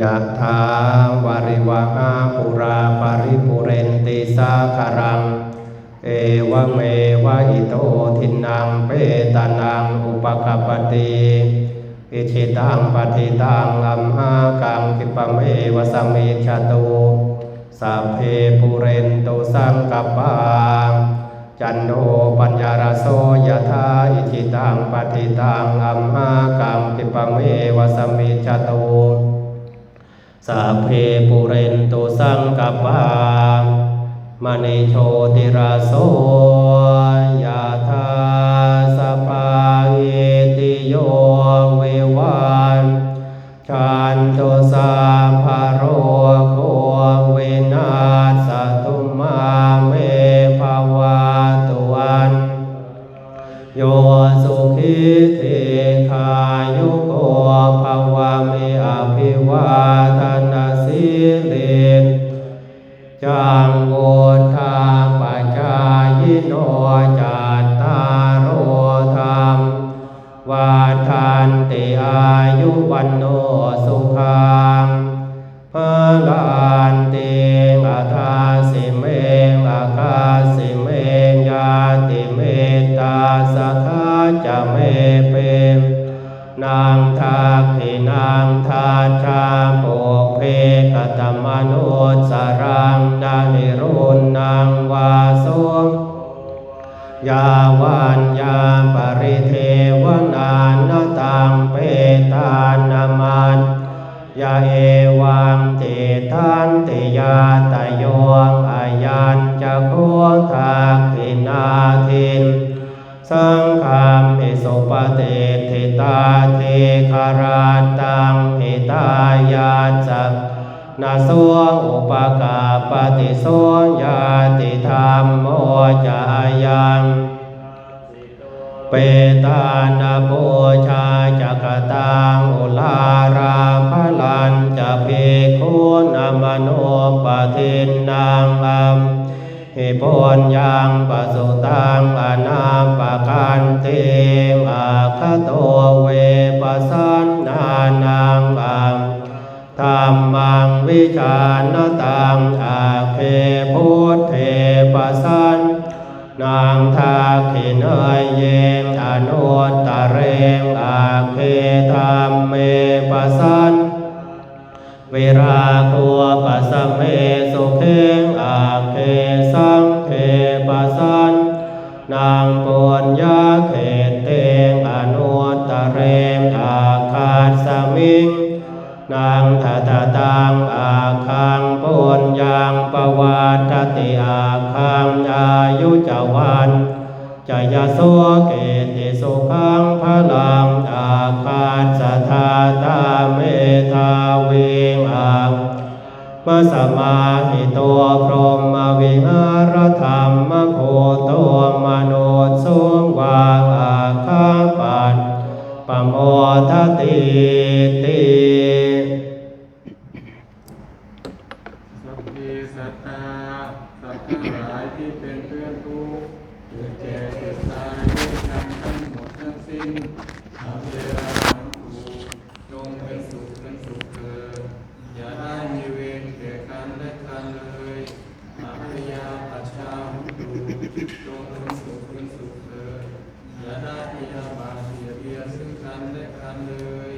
ยะถาวาริวหาปุราปาริปุเรนติสาคารัง เอวเมวะอิโตทินังเปตานังอุปกปปติอิชิตังปฏิตังอัมหากังคิปะเมวะสมมิชตุสัพเพปุเรนตุสังกปปาจันโทปัญญารโสยถาอิชิตังปฏิตังอัมหากังคิปะเมวะสมมิชตุ สัพเพปุเรนตุสังกปามณีโชติราโสยาธาสปาอิติโยเววานจันตุสา นางทักขินางทาชาโปกเพกตมนุสสรังนานิรุณนางวาสงยาวันยาปริเทวนานตังเปตานามันยาเอวังติทันติยาตโยงอายัญจะโคทักขินาทิน สังฆามิสุปฏิทิตาเทคาราตังหิตายาจักนาสวงอุปกาปฏิสวงยาติธรรมโมจายัง เปตานาโบชาจั ปนยังปะสุตังอนาปะกันเตมาคโตเวปัสสันนานังอัมธรรมังวิชานตังอาเคพุทเทปัสสันนางทาขินยเยงอนุตตะเรงอาเคธรรมเมปัสสันวิรา เรงอาคาสมิงนางทัตตังอาคังปุญญังปวัตติอาคังอายุจวันจยโสเกติสุขังพลังอาคาสทาตาเมทาวิงอังมาสมาหิตัวพรหมวิหารธรรมโคตัว สัพเพสัตตาสัตว์ทั้งหลายที่เป็นเพื่อนทุกข์เกิดแก่เกิดตายด้วยกันทั้งหมดทั้งสิ้นอาเวราหังคูจงเป็นสุขเป็นสุขเถิดอย่าได้มีเวรแก่กันและกันเลยอาพยาปัชชาหุตูจงเป็นสุขเป็นสุขเถิดอย่าได้พยาบาทเบียเบียซึ่งกันและกันเลย